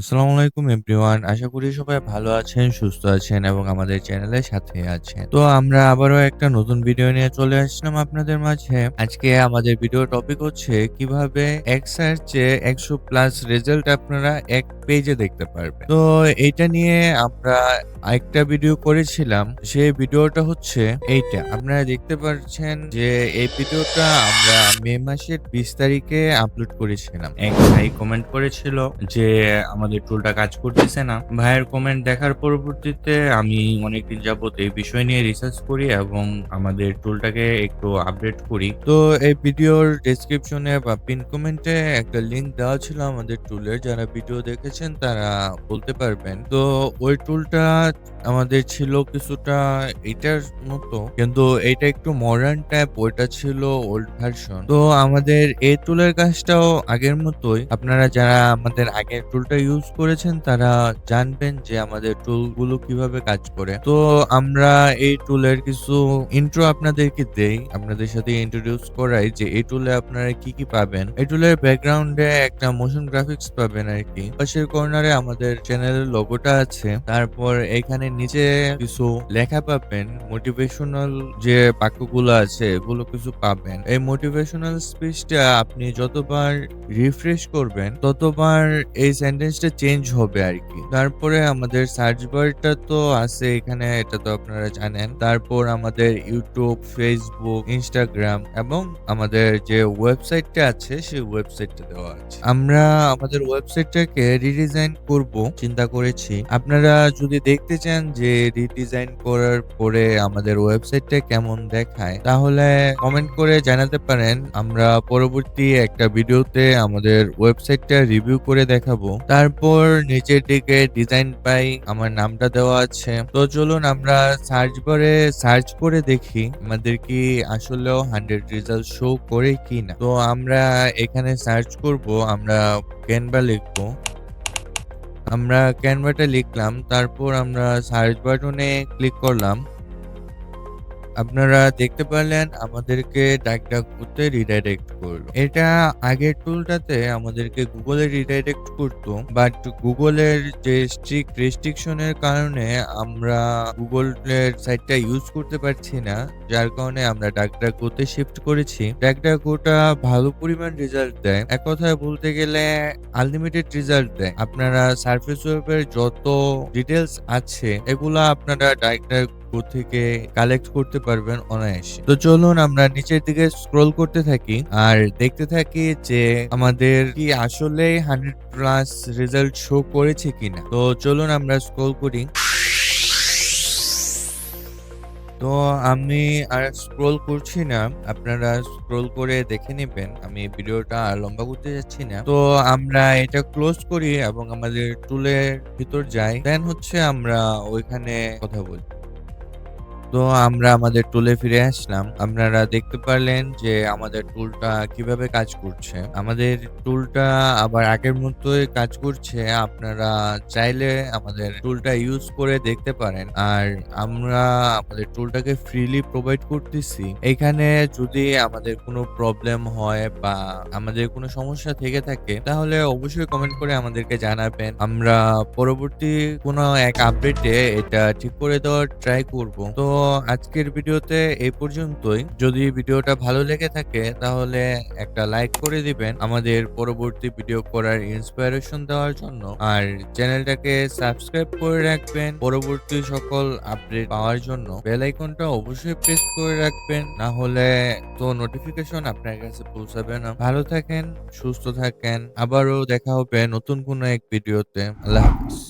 আসসালামু আলাইকুম এভরিওয়ান। আশা করি সবাই ভালো আছেন, সুস্থ আছেন এবং আমাদের চ্যানেলের সাথে আছেন। তো আমরা আবারও একটা নতুন ভিডিও নিয়ে চলে আসলাম আপনাদের মাঝে। আজকে আমাদের ভিডিও টপিক হচ্ছে কীভাবে এক সার্চে ১০০ প্লাস রেজাল্ট আপনারা এক পেজে দেখতে পারবেন। তো এইটা নিয়ে আমরা আরেকটা ভিডিও করেছিলাম। সেই ভিডিওটা হচ্ছে এইটা। আপনারা দেখতে পাচ্ছেন যে এই ভিডিওটা আমরা মে মাসের ২০ তারিখে আপলোড করেছিলাম। এক ভাই কমেন্ট করেছিল যে আমাদের টুলটা কাজ করতেছে না। ভাইয়ের কমেন্ট দেখার পরবর্তীতে আমি অনেকদিন যাবত এই বিষয় নিয়ে রিসার্চ করি এবং আমাদের টুলটাকে একটু আপডেট করি। তো এই ভিডিওর ডেসক্রিপশনে বা পিন কমেন্টে একটা লিংক দেওয়া ছিল আমাদের টুলের। যারা ভিডিও দেখেছেন তারা বলতে পারবেন। তো ওই টুলটা আমাদের ছিল কিছুটা এটার মতো, কিন্তু এটা একটু মডার্ন টাইপ ওইটা ছিল ওল্ড ভার্সন। তো আমাদের এই টুলের কাজটাও আগের মতোই। আপনারা যারা আমাদের আগের টুলটা ইউজ করেছেন তারা জানবেন যে আমাদের টুলগুলো কীভাবে কাজ করে। তো আমরা এই টুলের কিছু ইন্ট্রো আপনাদেরকে দেই। আপনাদের সাথে ইন্ট্রোডিউস করাই যে এই টুলে আপনারা কি, কি পাবেন। এই টুলের ব্যাকগ্রাউন্ডে একটা মোশন গ্রাফিক্স পাবেন আর কি পাশের কর্নারে আমাদের চ্যানেলের লোগোটা আছে। তারপর এখানে নিচে কিছু লেখা পাবেন। মোটিভেশনাল যে বাক্যগুলো আছে এগুলো কিছু পাবেন। এই মোটিভেশনাল স্পিচটা আপনি যতবার রিফ্রেশ করবেন ততবার এই সেন্টেন্সটা চেঞ্জ হবে আরকি। তারপরে আমাদের সার্চ বারটা তো আছে এখানে এটা তো আপনারা জানেন। তারপর আমাদের ইউটিউব Facebook, ইনস্টাগ্রাম এবং আমাদের যে ওয়েবসাইটটা আছে সেই ওয়েবসাইটটা দেওয়া আছে। আমরা আমাদের ওয়েবসাইটটাকে রিডিজাইন করব চিন্তা করেছি। আপনারা যদি দেখতে চান যে রিডিজাইন করার পরে আমাদের ওয়েবসাইটটা কেমন দেখায় তাহলে কমেন্ট করে জানাতে পারেন। আমরা পরবর্তী একটা ভিডিওতে আমাদের ওয়েবসাইটটা রিভিউ করে দেখাবো। তারপর নিচের দিকে ডিজাইন বাই আমার নামটা দেওয়া আছে। তো চলুন আমরা সার্চ বারে সার্চ করে দেখি আমাদের কি আসলেও 100 রেজাল্ট শো করে কিনা। তো আমরা এখানে সার্চ করব, আমরা ক্যানভা লিখব আমরা ক্যানভাটা লিখলাম। তারপর আমরা সার্চ বাটনে ক্লিক করলাম। আপনারা দেখতে পারলেন আমাদেরকে DuckDuckGo-তে রিডাইরেক্ট করল। এটা আগের টুলটাতে আমাদেরকে এ রিডাইরেক্ট করতো। বাট গুগলের যে স্ট্রিক্ট রেস্ট্রিকশনের কারণে আমরা গুগলের সাইটটা ইউজ করতে পারছি না। যার কারণে আমরা DuckDuckGo-তে শিফট করেছি। DuckDuckGo-টা ভালো পরিমাণ রেজাল্ট দেয়। এক কথায় বলতে গেলে আনলিমিটেড রেজাল্ট দেয়। আপনারা সার্ফেস ওয়েব এর যত ডিটেলস আছে, এগুলা আপনারা DuckDuckGo থেকে কালেক্ট করতে পারবেন অনায়াসে। তো চলুন আমরা নিচের দিকে স্ক্রল করতে থাকি আর দেখতে থাকি যে আমাদের কি আসলেই 100 প্লাস রেজাল্ট শো করেছে কিনা। তো চলুন আমরা স্ক্রল করি। তো আমি আর স্ক্রল করছি না। আপনারা স্ক্রল করে দেখে নিবেন। আমি ভিডিওটা লম্বা করতে যাচ্ছি না। তো আমরা এটা ক্লোজ করি এবং আমাদের টুলের ভিতর যাই। দেন হচ্ছে আমরা ওইখানে কথা বলি। তো আমরা আমাদের টুলে ফিরে আসলাম। আপনারা দেখতে পারলেন যে আমাদের টুলটা কীভাবে কাজ করছে। আমাদের টুলটা আবার আগের মতোই কাজ করছে। আপনারা চাইলে আমাদের টুলটা ইউজ করে দেখতে পারেন। আর আমরা আমাদের টুলটাকে ফ্রিলি প্রোভাইড করতেছি। এখানে যদি আমাদের কোনো প্রবলেম হয় বা আমাদের কোনো সমস্যা থেকে থাকে, তাহলে অবশ্যই কমেন্ট করে আমাদেরকে জানাবেন। আমরা পরবর্তী কোনো এক আপডেটে এটা ঠিক করে দেওয়ার ট্রাই করব। তো আজকের ভিডিওতে এই পর্যন্তই। যদি ভিডিওটা ভালো লেগে থাকে তাহলে একটা লাইক করে দিবেন আমাদের পরবর্তী ভিডিও করার ইন্সপিরেশন দেওয়ার জন্য। আর চ্যানেলটাকে সাবস্ক্রাইব করে রাখবেন পরবর্তী সকল আপডেট পাওয়ার জন্য। বেল আইকনটা অবশ্যই প্রেস করে রাখবেন। না হলে তো নোটিফিকেশন আপনার কাছে পৌঁছাবে না। ভালো থাকেন, সুস্থ থাকেন। আবারও দেখা হবে নতুন কোনো এক ভিডিওতে। আল্লাহ হাফেজ।